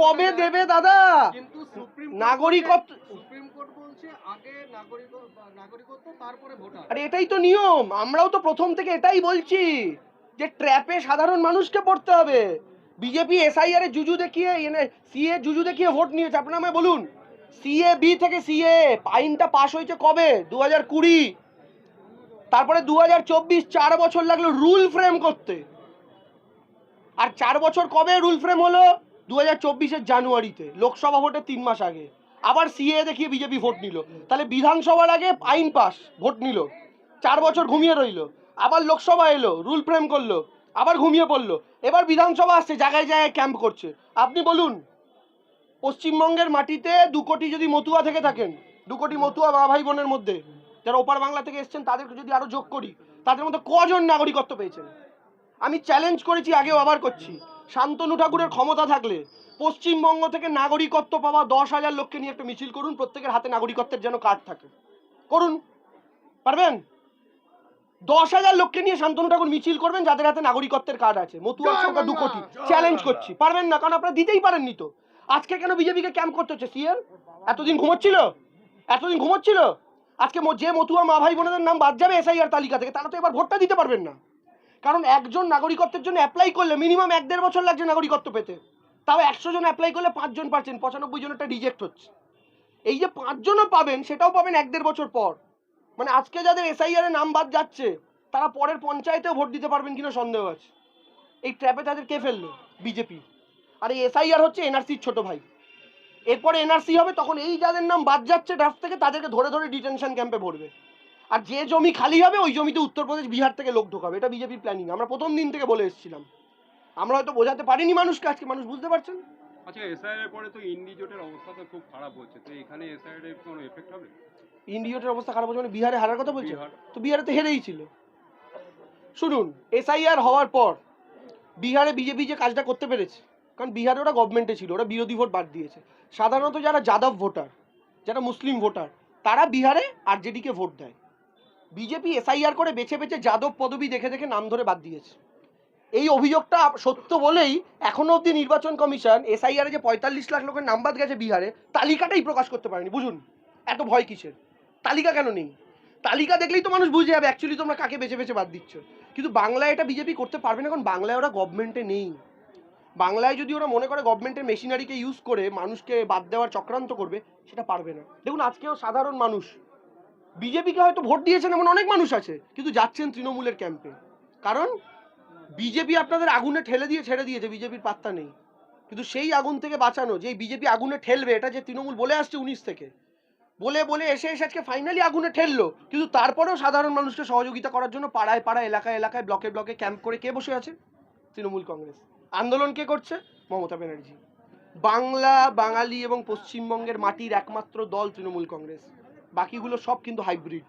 কবে দেবে দাদা? কিন্তু সুপ্রিম নাগরিকত্ব সুপ্রিম কোর্ট বলছে আগে নাগরিক নাগরিকত্ব তারপরে ভোটার। আরে এটাই তো নিয়ম। আমরাও তো প্রথম থেকে এটাই বলছি যে ট্র্যাপে সাধারণ মানুষকে পড়তে হবে। বিজেপি এসআইআর জুজু দেখিয়ে সিএ জুজু দেখিয়ে ভোট নিয়েছে। আপনার আমায় বলুন সিএ বি থেকে সিএ আইনটা পাশ হয়েছে কবে? দু হাজার কুড়ি। তারপরে দু হাজার চব্বিশ চার বছর লাগল রুল ফ্রেম করতে। আর চার বছর কবে রুল ফ্রেম হলো? দু হাজার জানুয়ারিতে লোকসভা ভোটের তিন মাস আগে। আবার সিএ দেখিয়ে বিজেপি ভোট নিল। তাহলে বিধানসভার আগে আইন পাস ভোট নিল। চার বছর ঘুমিয়ে রইল। আবার লোকসভা এলো, রুল ফ্রেম করল, আবার ঘুমিয়ে পড়ল। এবার বিধানসভা আসছে, জায়গায় জায়গায় ক্যাম্প করছে। আপনি বলুন, পশ্চিমবঙ্গের মাটিতে দু কোটি যদি মতুয়া থেকে থাকেন, দু কোটি মতুয়া মা ভাই বোনের মধ্যে, যারা ওপার বাংলা থেকে এসছেন, তাদেরকে যদি আরও যোগ করি, তাদের মধ্যে কজন নাগরিকত্ব পেয়েছেন? আমি চ্যালেঞ্জ করেছি, আগেও আবার করছি। শান্তনু ঠাকুরের ক্ষমতা থাকলে পশ্চিমবঙ্গ থেকে নাগরিকত্ব পাওয়া দশ হাজার লোককে নিয়ে একটা মিছিল করুন প্রত্যেকের হাতে নাগরিকত্বের যেন কার্ড থাকে। করুন। পারবেন? দশ হাজার লোককে নিয়ে শান্তনু ঠাকুর মিছিল করবেন যাদের হাতে নাগরিকত্বের কার্ড আছে। মতুয়ার সংখ্যা দু কোটি। চ্যালেঞ্জ করছি। পারবেন না? কারণ আপনারা দিতেই পারেননি তো। আজকে কেন বিজেপিকে ক্যাম্প করতে হচ্ছে? সিএর এতদিন ঘুমোচ্ছিল? এতদিন ঘুমোচ্ছিল? আজকে যে মতুয়া মা ভাই বোনেদের নাম বাদ যাবে এসআইআর তালিকা থেকে তারা তো এবার ভোটটা দিতে পারবেন না। কারণ একজন নাগরিকত্বের জন্য অ্যাপ্লাই করলে মিনিমাম এক দেড় বছর লাগছে নাগরিকত্ব পেতে। তাও একশো জন অ্যাপ্লাই করলে পাঁচজন পাচ্ছেন পঁচানব্বই জনেরটা রিজেক্ট হচ্ছে। এই যে পাঁচজনও পাবেন, সেটাও পাবেন এক দেড় বছর পর। মানে আজকে যাদের এসআইআর এর নাম বাদ যাচ্ছে, তারা পরের পঞ্চায়েতেও ভোট দিতে পারবেন কিনা সন্দেহ আছে। এই ট্র্যাপে তাদের কে ফেলল? বিজেপি আর এই এসআইআর হচ্ছে এনআরসির ছোট ভাই। এরপরে এনআরসি হবে, তখন এই যাদের নাম বাদ যাচ্ছে ড্রাফট থেকে, তাদেরকে ধরে ধরে ডিটেনশন ক্যাম্পে ভরবে। আর যে জমি খালি হবে ওই জমিতে উত্তরপ্রদেশ বিহার থেকে লোক ঢোকাবে। এটা বিজেপির প্ল্যানিং আমরা প্রথম দিন থেকে বলে এসেছিলাম। আমরা হয়তো বোঝাতে পারিনি মানুষকে আজকে মানুষ বুঝতে পারছেন? আচ্ছা এসআইআর এর পরে তো ইন্ডি জোটের অবস্থা তো খুব খারাপ হচ্ছে। তো এখানে এসআইআর এর কোনো এফেক্ট হবে? ইন্ডিয়াটের অবস্থা খারাপ হচ্ছে মানে বিহারে হারার কথা বলছে তো বিহারে। তো হেরেই ছিল। শুনুন এসআইআর হওয়ার পর বিহারে বিজেপি যে কাজটা করতে পেরেছে কারণ বিহারে ওরা গভর্নমেন্টে ছিল ওরা বিরোধী ভোট বাদ দিয়েছে। সাধারণত যারা যাদব ভোটার যারা মুসলিম ভোটার তারা বিহারে আরজেডিকে ভোট দেয়। বিজেপি এসআইআর করে বেছে বেছে যাদব পদবি দেখে দেখে নাম ধরে বাদ দিয়েছে। এই অভিযোগটা সত্য বলেই এখনও অবধি নির্বাচন কমিশন এসআইআর যে পঁয়তাল্লিশ লাখ লোকের নাম বাদ গেছে বিহারে, তালিকাটাই প্রকাশ করতে পারেনি, বুঝুন। এত ভয় কিসের? তালিকা কেন নেই? তালিকা দেখলেই তো মানুষ বুঝে যাবে অ্যাকচুয়ালি তোমরা কাকে বেছে বেছে বাদ দিচ্ছ। কিন্তু বাংলায় এটা বিজেপি করতে পারবে না, কারণ বাংলায় ওরা গভর্নমেন্টে নেই। বাংলায় যদি ওরা মনে করে গভর্নমেন্টের মেশিনারিকে ইউজ করে মানুষকে বাদ দেওয়ার চক্রান্ত করবে, সেটা পারবে না। দেখুন, আজকেও সাধারণ মানুষ বিজেপিকে হয়তো ভোট দিয়েছেন এমন অনেক মানুষ আছে, কিন্তু যাচ্ছেন তৃণমূলের ক্যাম্পে কারণ বিজেপি আপনাদের আগুনে ঠেলে দিয়ে ছেড়ে দিয়েছে, বিজেপির পাত্তা নেই। কিন্তু সেই আগুন থেকে বাঁচানো যে বিজেপি আগুনে ঠেলবে, এটা যে তৃণমূল বলে আসছে উনিশ থেকে, বলে বলে এসে এসে আজকে ফাইনালি আগুনে ঠেললো, কিন্তু তারপরেও সাধারণ মানুষকে সহযোগিতা করার জন্য পাড়ায় পাড়ায়, এলাকায় এলাকায় ব্লকে ব্লকে ক্যাম্প করে কে বসে আছে? তৃণমূল কংগ্রেস। আন্দোলন কে করছে? মমতা ব্যানার্জি। বাংলা, বাঙালি এবং পশ্চিমবঙ্গের মাটির একমাত্র দল তৃণমূল কংগ্রেস। বাকিগুলো সব কিন্তু হাইব্রিড